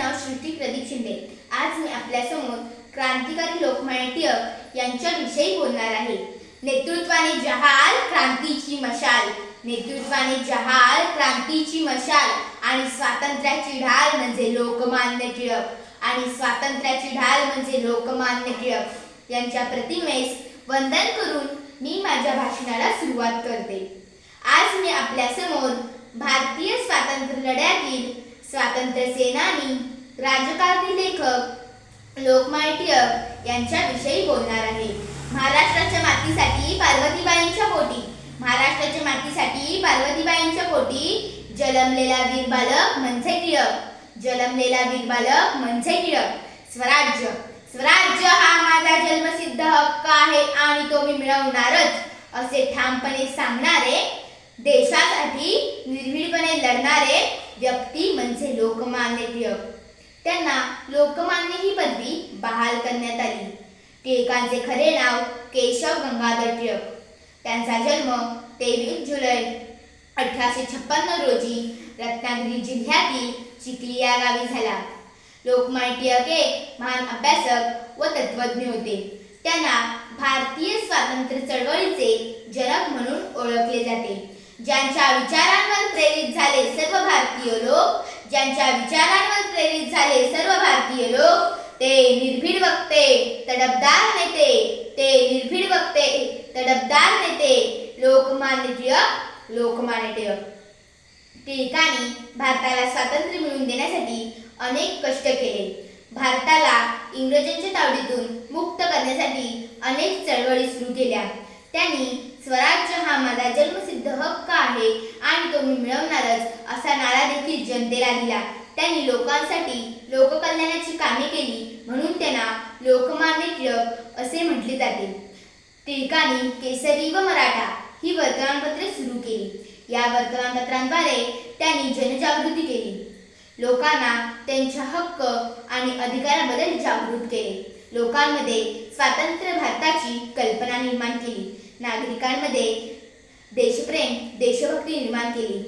नाव श्रुती प्रदीप शिंदे. आज मी आपल्यासमोर क्रांतिकारी लोकमान्य टिळक यांच्याविषयी बोलणार आहे. नेतृत्वाने जहाल क्रांतीची मशाल. नेतृत्वाने जहाल क्रांतीची मशाल आणि स्वातंत्र्याची ढाल म्हणजे लोकमान्य टिळक. आणि स्वातंत्र्याची ढाल म्हणजे लोकमान्य टिळक. यांच्या प्रतिमेस वंदन करून मी माझ्या भाषणाला सुरुवात करते. आज मी आपल्यासमोर भारतीय स्वातंत्र्य लढ्यातील स्वातंत्र्य सेनानी राजकारणी लेखक लोकमान्य टिळक यांच्याविषयी बोलणार आहे. महाराष्ट्राच्या मातीसाठी पार्वतीबाईंच्या पोटी. महाराष्ट्राच्या मातीसाठी पार्वतीबाईंच्या पोटी. जन्मलेला वीर बालक म्हणजे टिळक. जलमलेला वीर बालक म्हणजे टिळक. स्वराज्य. स्वराज्य हा माझा जन्मसिद्ध हक्क आहे आणि तो मी मिळवणारच असे ठामपणे सांगणारे देशासाठी निर्भीडपणे लढणारे व्यक्ती म्हणजे लोकमान्य टिळक. त्यांना लोकमान्य ही पदवी बहाल करण्यात आली. टिळकांचे खरे नाव केशव गंगाधर टिळक. त्यांचा जन्म तेवीस जुलै अठराशे छप्पन्न रोजी रत्नागिरी जिल्ह्यातील चिखली या गावी झाला. लोकमान्य टिळक एक महान अभ्यासक व तत्वज्ञ होते. त्यांना भारतीय स्वातंत्र्य चळवळीचे जनक म्हणून ओळखले जाते. ज्यांच्या विचारांवर प्रेरित झाले सर्व भारतीय लोक ज्यांच्या विचारांवर प्रेरित झाले सर्व भारतीय लोक ते निर्भीड वक्ते तडबदार नेते ते निर्भीड वक्ते तडबदार नेते लोकमान्य टिळक लोकमान्य टिळक. टिळकांनी भारताला स्वातंत्र्य मिळवून देण्यासाठी अनेक कष्ट केले. भारताला इंग्रजांच्या तावडीतून मुक्त करण्यासाठी अनेक चळवळी सुरू केल्या. त्यांनी स्वराज्य हा माझा प्रसिद्ध हक्क आहे आणि तो मी मिळवणारच असा नारा देखील जनतेला दिला. त्यांनी लोकांसाठी लोककल्याणाची कामे केली म्हणून त्यांना लोकमान्य टिळक असे म्हटले जाते. टिळकांनी केसरी व मराठा ही वर्तमानपत्रे सुरू केली. या वर्तमानपत्रांद्वारे त्यांनी जनजागृती केली. लोकांना त्यांच्या हक्क आणि अधिकाराबद्दल जागृत केले. लोकांमध्ये स्वातंत्र्य भारताची कल्पना निर्माण केली. नागरिकांमध्ये देशप्रेम देशभक्ती निर्माण केली.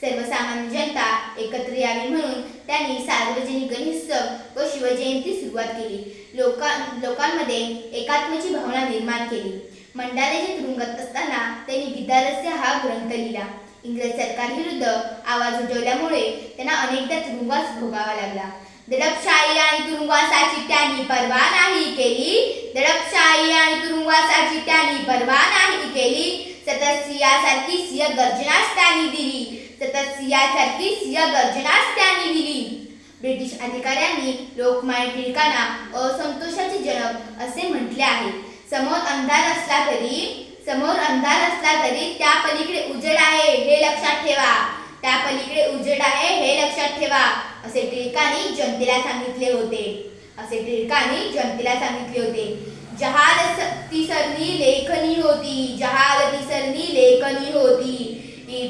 सर्वसामान्य जनता एकत्र यावी म्हणून त्यांनी सार्वजनिक गणेशोत्सव व शिवजयंती सुरुवात केली. लोका लोकांमध्ये एकात्माची भावना निर्माण केली. मंडालेचे तुरुंगात असताना त्यांनी गीतारस्य हा ग्रंथ लिहिला. इंग्रज सरकारविरुद्ध आवाज उठवल्यामुळे त्यांना अनेकदा तुरुंगास भोगावा लागला. दडपशाही आणि तुरुंगवासाची त्यांनी परवा नाही केली. दडपशाही आणि तुरुंगवासाची त्यांनी परवा नाही केली. सतत सिंहासारखी सिंह गर्जनाच त्यांनी दिली सतत सिंहासारखी सिंह गर्जनाच त्यांनी दिली. ब्रिटिश अधिकाऱ्यांनी लोकमान्य टिळकांना असंतोषाचे जनक असे म्हटले आहे. समोर अंधार असला तरी समोर अंधार असला तरी त्या पलीकडे उजेड आहे हे लक्षात ठेवा. त्या पलीकडे उजेड आहे हे लक्षात ठेवा असे टिळकांनी जनतेला सांगितले होते. असे टिळकांनी जनतेला सांगितले होते. जहाल ती लेखनी होती जहाल तिसरणी लेखनी होती.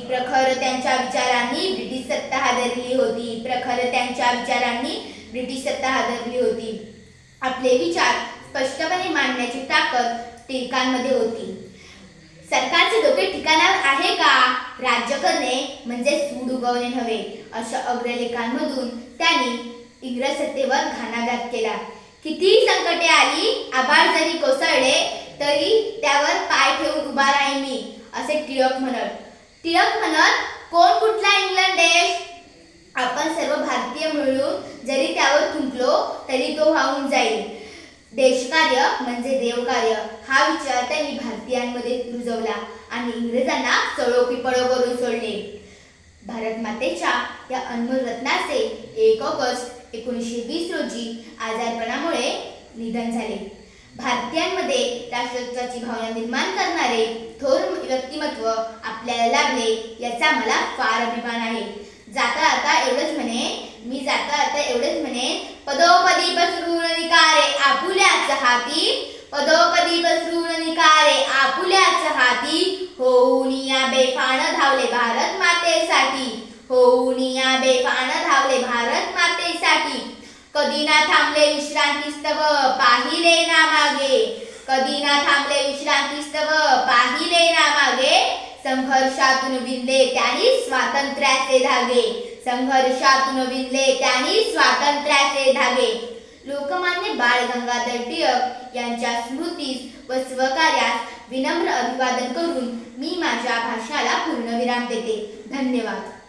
प्रखर त्यांच्या विचारांनी ब्रिटिश सत्ता हादरली होती. प्रखर त्यांच्या विचारांनी ब्रिटिश सत्ता हादरली होती. आपले विचार स्पष्टपणे मांडण्याची ताकद टिळकांमध्ये होती. सरकारचे डोके ठिकाणावर आहे का? राज्य करणे म्हणजे सूड उगवणे नव्हे अशा अग्रलेखांमधून त्यांनी इंग्रज सत्तेवर घाणाघात केला. किती संकटे आली आभार जरी कोसळले तरी त्यावर पाय ठेवून उभा राही मी असे टिळक म्हणत. टिळक म्हणत कोण कुठला इंग्लंड देश? आपण सर्व भारतीय मिळून जरी त्यावर थुंकलो तरी तो वाहून जाईल. देशकार्य म्हणजे देवकार्य. हा विचार त्यांनी भारतीयांमध्ये रुजवला आणि इंग्रजांना चळोकी पळो करून सोडले. भारत मातेच्या या अनमोल रत्नाचे एक ऑगस्ट एकोणीसशे वीस रोजी आजारपणामुळे निधन झाले. भारतीयांमध्ये राष्ट्रत्वाची भावना निर्माण करणारे थोर व्यक्तिमत्व आपल्याला लाभले याचा मला फार अभिमान आहे. जाता आता एवढंच म्हणे मी जाता आता एवढंच म्हणे पदोपदी बसरून निकारे आपुल्याच हाती पदोपदी बसरून निकारे आपुल्याच हाती होऊन या बेफाण धावले भारत मातेसाठी. होऊन या बेफान धावले भारत मातेसाठी. कधी ना थांबले विश्रांतीस्तव पाहिले ना मागे. कधी ना थांबले विश्रांतीस्तव पाहिले ना मागे. संघर्षातून विणले त्यांनी स्वातंत्र्याचे धागे. संघर्षातून विणले त्यांनी स्वातंत्र्याचे धागे. लोकमान्य बाळ गंगाधर टिळक यांच्या स्मृतीस व स्वकार्यास विनम्र अभिवादन करून मी माझ्या भाषणाला पूर्णविराम देते. धन्यवाद.